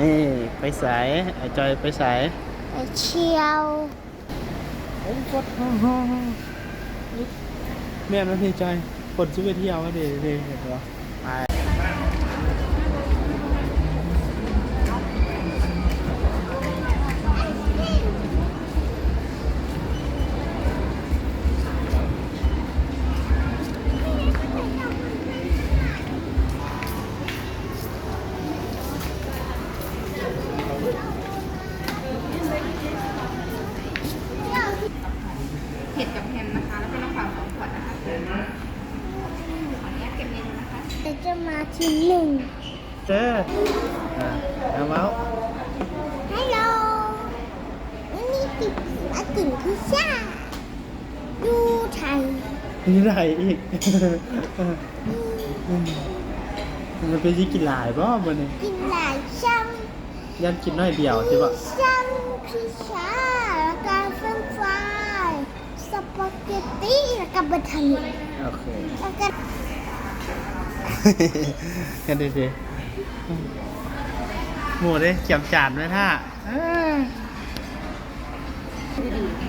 นี่ไปสายไอ้จอยไปสายไปเชียวโอ้กดแม่นวันที่จอยกดซื้อไปเที่ยวก็ดีดีเห็นปะ เก็บเมนูนะคะเดี๋ยวจะมาทีหนึ่งเจออะเอาเมาส์ฮัลโหลวันนี้ติดมากินพิซซ่าดูไทยนี่ไรอีกมันเป็นยี่กินหลายบ่มันนี่กินหลายช่างยันกินน้อยเดียวใช่ปะช่างพิซซ่า ก็บัตเทอร์โอเคแล้วก็กันดีดีหมูเด้เขียมจานไว้ท่า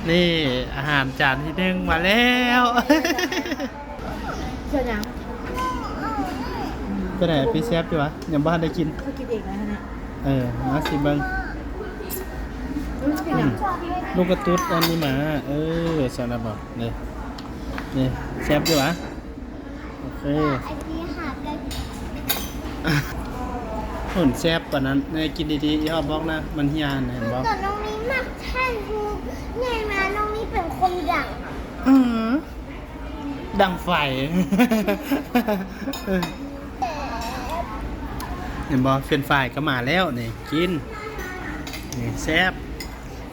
นี่อาหารจานที่หนึ่งมาแล้วเชื่อยังก็ไหนพี่เชฟดีวะยังบ้านได้กินเขากินเองนะฮะเนี่ยเออมาสิเบิงรู้สึกยังลูกกระตุ้ดอันนี้มา เออสารบอกนี่ นี่แซฟดีวะโอเคไอพี่หากันหุ่นแซบกว่านั้นในกินดีๆย่อบอกนะ มันเฮียนเห็นบอกแต่น้องนี้มักท่านทูไงมาน้องนี้เป็นคนดังอือดังไฟ เห็นบอกเฟรนช์ฟรายก็มาแล้วนี่กินนี่แซบ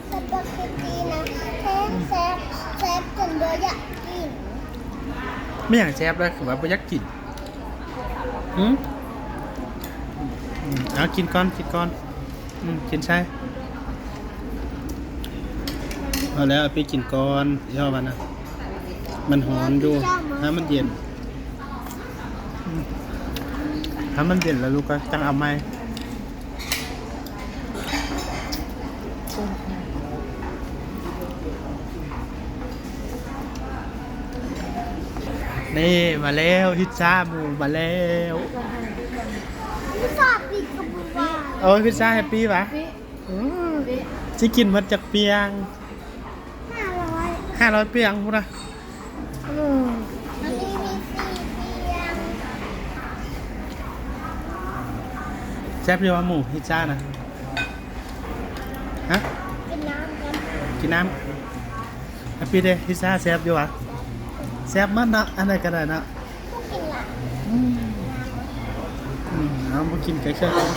สปาเกตตี้นะแซฟแซฟแซฟจนเบอร์อยากกิน ไม่อย่ากแซบแล้วคือว่าไม่ยากกินอืมอืมเอากินก่อนกินก่อน อืมกินใช่เอาแล้วไปกินก่อนย่อมันนะมันหอนอยู่ถ้ามันเย็นถ้ามันเย็นแล้วลูกก็จังเอาไหม นี่มาแล้วพิซซ่าหมูมาแล้วผู้สอบปิดกระบุว่าโอ้ยพิซซ่าแฮปปี้ปะอืมจะกินมาจากเปียงห้าร้อยห้าร้อยเปียงพูดนะอืมมันมีมีสี่เตียงแซ่บอยู่ว่าหมูพิซซ่านะฮะกินน้ำกันกินน้ำแฮปปี้เด้พิซซ่าแซ่บอยู่วะ แซ่บมันเนาะอันไหนก็ได้เนาะก็กินละอืมอืมเอามากินไก่เชื่อกัน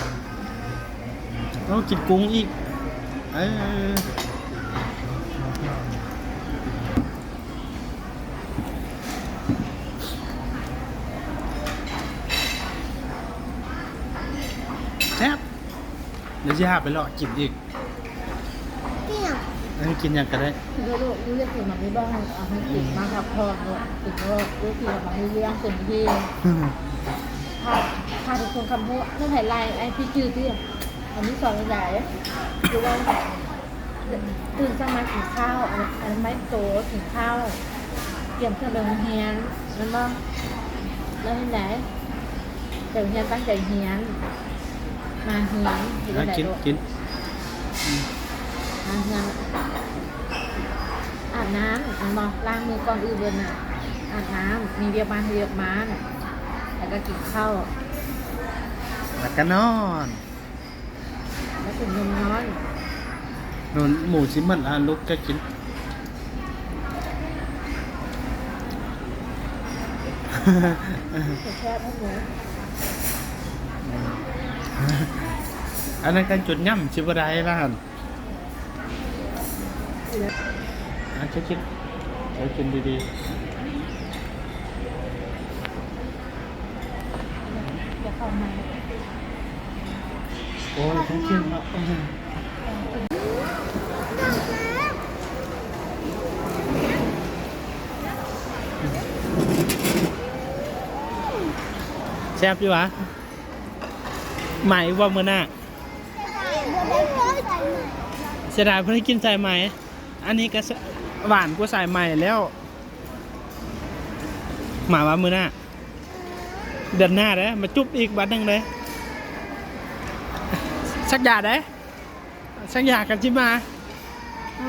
เอากินกุ้งอีกเออแซ่บเดี๋ยวจะหาไปเลาะกินอีกเกี่ยง ให้กินอย่างก็ได้คือลูกเรียกถึงมันไม่บ้างเอาให้กินมาครับพอเนี่ยถึงว่าลูกที่มันไม่เลี้ยงเต็มที่ถ้าถ้าทุกคนคำพูดต้องถ่ายไลน์ไอพี่จืดที่อันนี้สอนใหญ่คือว่าตื่นสมากินข้าวอันไม่โตกินข้าวเตรียมเครื่องเดินเฮียนนั่นบ้างแล้วที่ไหนเดี๋ยวเฮียนตั้งใจเฮียนมาเฮียนอยู่อะไหนกิน ลูกกินอาบน้ำอาบน้ำมันบอกล้างมือก่อนอื่นเลยน่ะอาบน้ำมีเรียบมาเรียบมาน่ะแล้วก็กินข้าวแล้วก็นอน แล้วถึงนมนอนนอนหมูชิมันอะลุกก็กินแค่พวกหนูอันนั้นกันจุดย่ำชิบะไดล่ะ หั่นอะจะกินจะกินดีจะเข้ามาๆโอ้ยฉันกินเนาะแซ่บอยู่วะใหม่ว่ามือหน้าได้เลยใส่ใหม่เสียดายเพื่อนกินสายไหม อันนี้ก็สหวานกว่าสายไหม่แล้ว หมาว่ามือหน้า เดือนหน้าเด้อมาจุ๊บอีกบัดหนึงเลยสักอยาเด้สักอยากันจิมาอ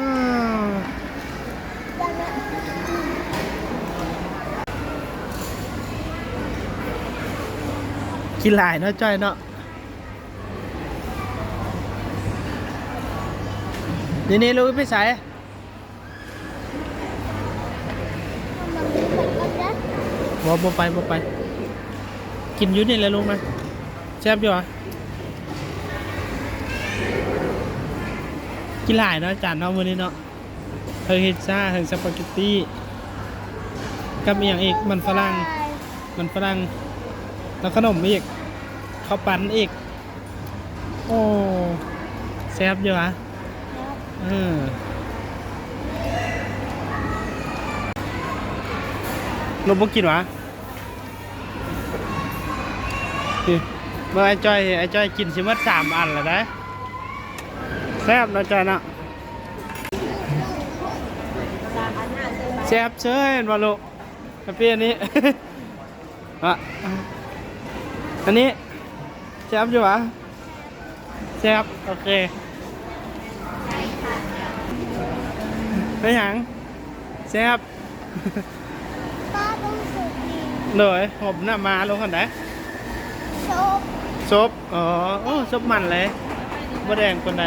กินหลายเนาะจ้อยเนาะนี่นี่ลูกไปใส่ มันมีคนก็ได้ บ่บ่ไปบ่ไป กินยุ่นี่แหละลุงนะแซ่บอยู่อะกินหลายเนาะจานเนาะมื้อนี้เนาะเฮงพิซซ่าเฮงสปาเกตตี้กับอีกอย่างอีกมันฝรั่งมันฝรั่งแล้วขนมอีกข้าวปั้นอีก โอ้แซ่บอยู่อะเออเราบ่กินวะ เมื่อไอ้จ้อยไอ้จ้อยกินชิมดสามอันแล้วได้แซ่บนะจ้อยนะแซ่บเชยเห็นบ่ลูกกาแฟอันนี้อะอันนี้แซ่บอยู่วะแซ่บโอเคไปหยังแซ่บป้าต้องสุกดีเลยผมน่ะมาลงกันได้ โชบซบอ๋อโอ้ซบมันเลยบะแดงคนใด